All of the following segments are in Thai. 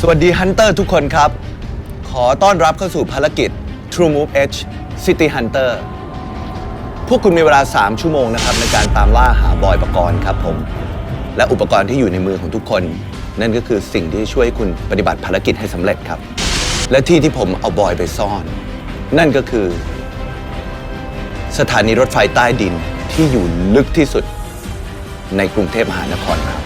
สวัสดีฮันเตอร์ทุกคนครับ ขอต้อนรับเข้าสู่ภารกิจ True Move H City Hunter พวกคุณมีเวลา 3 ชั่วโมงนะครับ ในการตามล่าหาบอยปรกรณ์ครับผม และอุปกรณ์ที่อยู่ในมือของทุกคน นั่นก็คือสิ่งที่ช่วยคุณปฏิบัติภารกิจให้สำเร็จครับ และที่ที่ผมเอาบอยไปซ่อน นั่นก็คือ สถานีรถไฟใต้ดินที่อยู่ลึกที่สุดในกรุงเทพมหานครครับ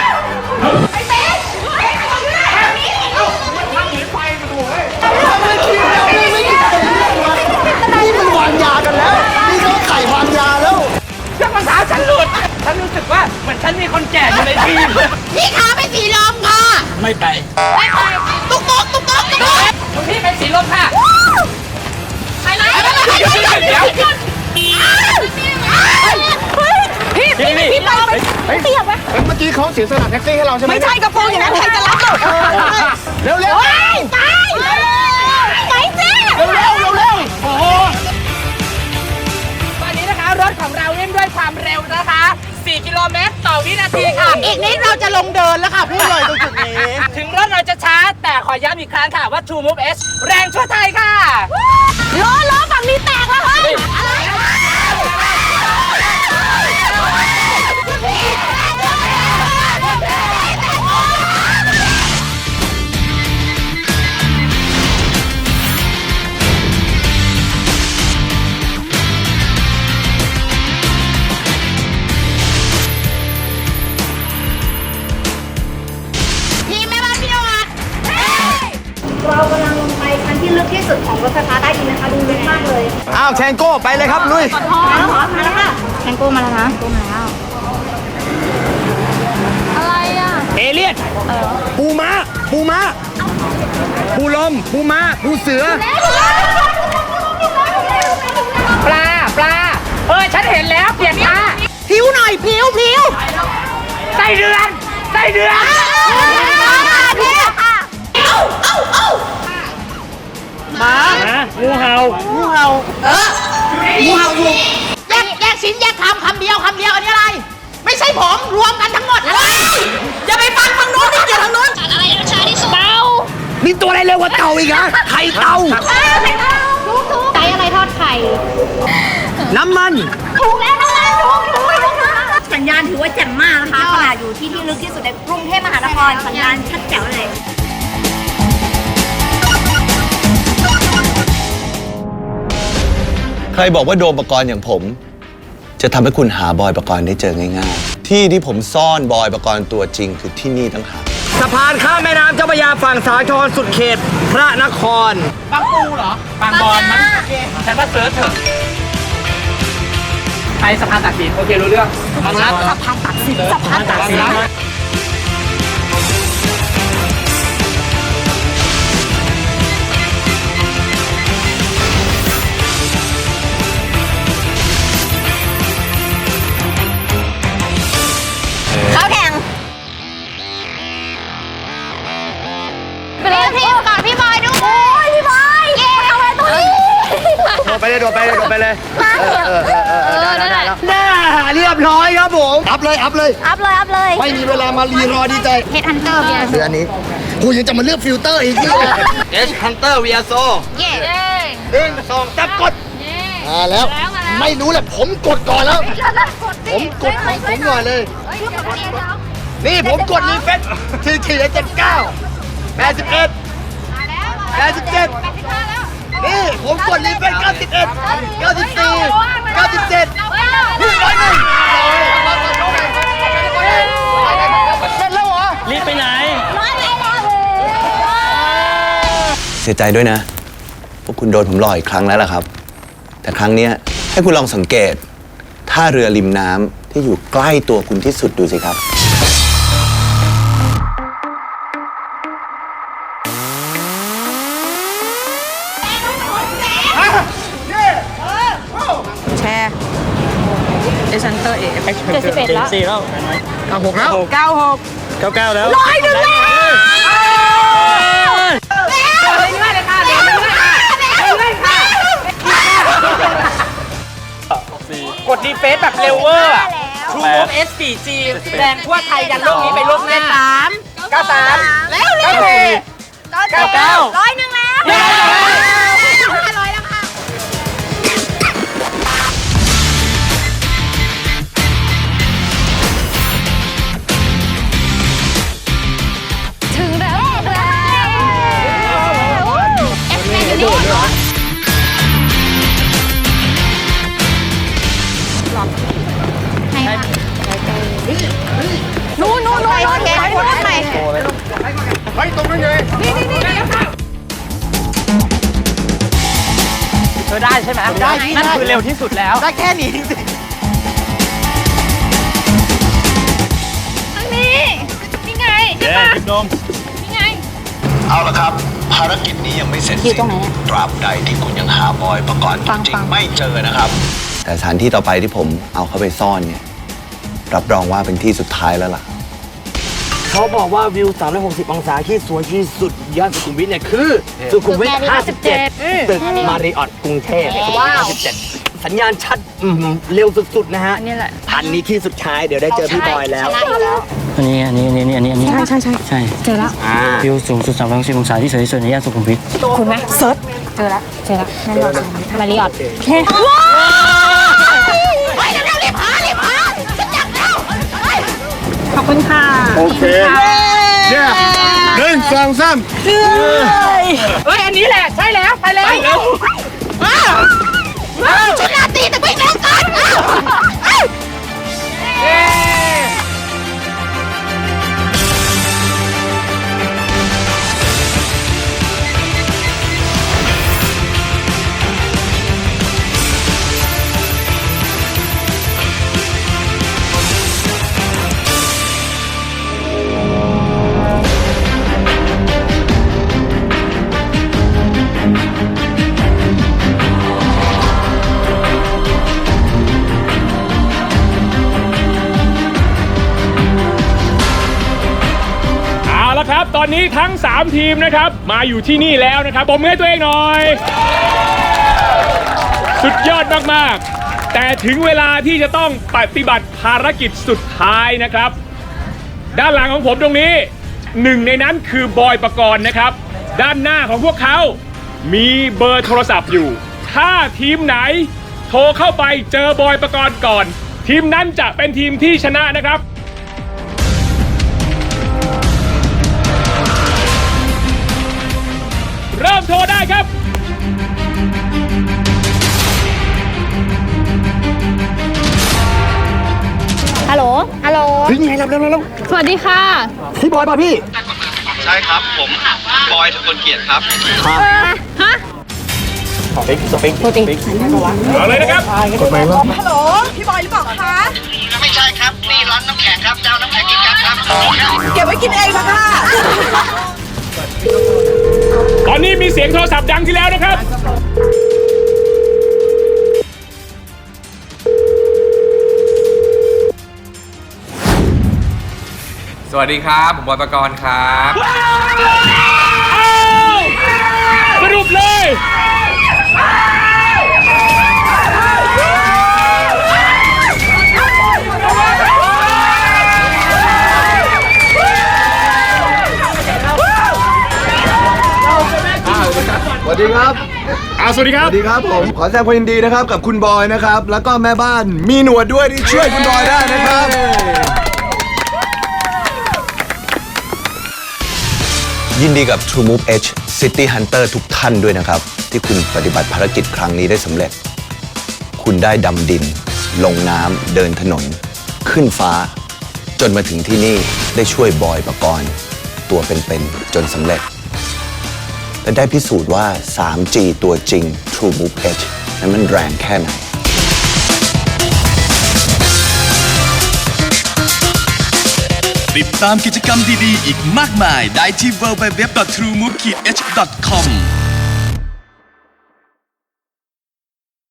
เมื่อกี้เขาเสียสละแท็กซี่ให้เราใช่ไหมไม่ใช่กระโปรงอย่างนั้นใครจะรับเราเร็วเร็วไปไปไปสิเร็วเร็วเร็วเร็วตอนนี้นะคะรถของเราวิ่งด้วยความเร็วนะคะ 4 กิโลเมตรต่อวินาทีค่ะ อีกนิดเราจะลงเดินแล้วค่ะพูดเลยตรงจุดนี้ ถึงรถเราจะช้าแต่ขอย้ำอีกครั้งค่ะว่า True Move S แรงชั่วไทยค่ะล้อล้อฝั่งนี้แตกแล้วเฮ้ย ที่ลึกที่สุดของรถไฟฟ้าใต้ดินนะคะดูลึกมากเลยอ้าวแทงโก้ไปเลยครับลุยมาแล้วเหรอมาแล้วค่ะแทงโก้มาแล้วนะโก้มาแล้วอะไรอะเอเลียนปูม้าปูม้าปูลมปูม้าปูเสือ ปลาปลาเออฉันเห็นแล้วเปลี่ยนท่าผิวหน่อยผิวผิวไส้เดือนไส้เดือนผิวค่ะเอ้าเอ้า เอ้างูเห่างูเห่าเอองูเห่าถูกแยกแยกชิ้นแยกคำคำเดียวคำเดียวอันนี้อะไร ไม่ใช่ผมรวมกันทั้งหมดอะไรอย่าไปฟังทางโน้นไม่เกี่ยวทางโน้นอะไรช้าที่สุดเต่ามีตัวอะไรเร็วกว่าเต่าอีกอะไข่เต่าถูกถูกไก่อะไรทอดไข่น้ำมันถูกแล้วถูกแล้วถูกถูกถูกสัญญาณถือว่าแจ่มมากนะคะขนาดอยู่ที่ที่ลึกที่สุดในกรุงเทพมหานครสัญญาณชัดแจ๋วเลย ใครบอกว่าโดมประกรณ์อย่างผม จะทำให้คุณหาบอยประกรณ์ได้เจอง่ายๆ ที่ที่ผมซ่อนบอยประกรณ์ตัวจริงคือที่นี่ตั้งหากสะพานข้ามแม่น้ำเจ้าพระยาฝั่งสาทรสุดเขต พระนครบางปูเหรอบางบอนมั้งฉันว่าเซิร์ชเถอะไปสะพานตักสินโอเครู้เรื่องสะพานสะพานตักสินสะพานตักสิน เลยโดดไปเลยมาเออเออเออเออเออนั่นแหละน่าเรียบร้อยครับผมอัพเลยอัพเลย อัพเลยอัพเลยไม่มีเวลามารีรอดีใจเฮดฮันเตอร์เบียร์เดือนนี้กูยังจะมาเลือกฟิลเตอร์อีกนี่ H Hunter v r s o เย้หนึ่งสองจับกดมาแล้วไม่รู้แหละผมกดก่อนแล้ว ผมกดของผมก่อนเลย นี่ผมกดรีเฟซทีทีเจ็ดเก้าแปดสิบเอ็ดแปดสิบเจ็ด นี่ผมกดรีเฟซเก้าสิบเอ็ดเก้าสิบสี่เก้าสิบเจ็ดนี่ร้อยหนึ่งเสร็จแล้วเหรอรีบไปไหน เสียใจด้วยนะ พวกคุณโดนผมหลอกอีกครั้งแล้วล่ะครับ แต่ครั้งเนี้ยให้คุณลองสังเกตท่าเรือริมน้ำที่อยู่ใกล้ตัวคุณที่สุดดูสิครับ เอชันเตอร์เอฟเจ็ดสิบเอ็ดแล้วสี่แล้วเอาหกแล้วเก้าหกเก้าเก้าแล้วร้อยหนึ่งแล้วเรื่อยๆเลยค่ะเรื่อยๆค่ะเรื่อยๆค่ะกดรีเฟซแบบเร็วเวอร์ True Move 5S 4G แรงทั่วไทยยันโลกนี้ไปโลกหน้าสาม93แล้วเร็ว94 99ร้อยหนึ่งแล้ว เฮ้ยตรงนั้นไงเธอได้ใช่ไหมได้นั่นคือเร็วที่สุดแล้ว ได้แค่นี้จริงทางนี้นี่ไงใช่ปะนี่ไง เอาละครับ ภารกิจนี้ยังไม่เสร็จอยู่ตรงไหนตราบใดที่คุณยังหาบอยประกอบฟังจริฟังง ไม่เจอนะครับ แต่สถานที่ต่อไปที่ผมเอาเข้าไปซ่อนเนี่ย รับรองว่าเป็นที่สุดท้ายแล้วล่ะ เขาบอกว่าวิว 360 องศาที่สวยที่สุดย่านสุขุมวิทเนี่ยคือ สุขุมวิท 57 ตึกมาริออตกรุงเทพ57 สัญญาณชัดอื้อหือเร็วสุดๆนะฮะนี่แหละ อันนี้ที่สุดท้ายเดี๋ยวได้เจอพี่บอยแล้ว อันนี้อันนี้อันนี้อันนี้อันนี้ใช่ใช่ใช่ใช่เจอแล้วอ่าวิวสูงสุด360องศาที่สวยที่สุดในย่านสุขุมวิท คุณไหมเซิร์ชเจอแล้วเจอแล้วนั่นเรามาริออตโอเขอบคุณค่ะโอเคเย้หนึ่งสองสามเฮ้ยอันนี้แหละ ใช่แล้วไปแล้วอ้าวอ้าวชุดราตรีแต่ไม่เร็วเกินอ้าว อนนี้ทั้ง 3 ทีมนะครับ มาอยู่ที่นี่แล้วนะครับผมให้ตัวเองหน่อย สุดยอดมากๆ แต่ถึงเวลาที่จะต้องปฏิบัติภารกิจสุดท้ายนะครับ ด้านหลังของผมตรงนี้หนึ่งในนั้นคือบอยประกรณ์นะครับ ด้านหน้าของพวกเขามีเบอร์โทรศัพท์อยู่ ถ้าทีมไหนโทรเข้าไปเจอบอยประกรณ์ก่อน ทีมนั้นจะเป็นทีมที่ชนะนะครับ ลโหลถึงไงรับแล้วแล้วสวัสดีค่ะ พี่บอยป่ะพี่ใช่ครับผมบอยทกลเกียรติครับฮะสเปคสเปคสเปคเอาเลยนะครับไม่ใช่ครับนี่ร้านน้ำแข็งครับเจ้าน้ำแข็งกินกันครับตอนนี้มีเสียงโทรศัพท์ดังที่แล้วนะครับ สวัสดีครับ ผมบอยประกรณ์ครับ สรุปเลย สวัสดีครับ อ่าสวัสดีคสรับวัสดีครับผม ขอแสดงความยินดีนะครับกับคุณบอยนะครับ แล้วก็แม่บ้านมีหนวดด้วยที่ช่วยคุณบอยได้นะครับ ยินดีกับ True Move Edge City Hunter ทุกท่านด้วยนะครับ ที่คุณปฏิบัติภารกิจครั้งนี้ได้สำเร็จ คุณได้ดำดิน ลงน้ำเดินถนน ขึ้นฟ้า จนมาถึงที่นี่ได้ช่วยบอยประกรณ์ตัวเป็นๆจนสำเร็จ และได้พิสูจน์ว่า 3G ตัวจริง True Move Edge นั้นมันแรงแค่ไหน ติดตามกิจกรรมดีๆ อีกมากมายได้ที่ www.truemove-h.com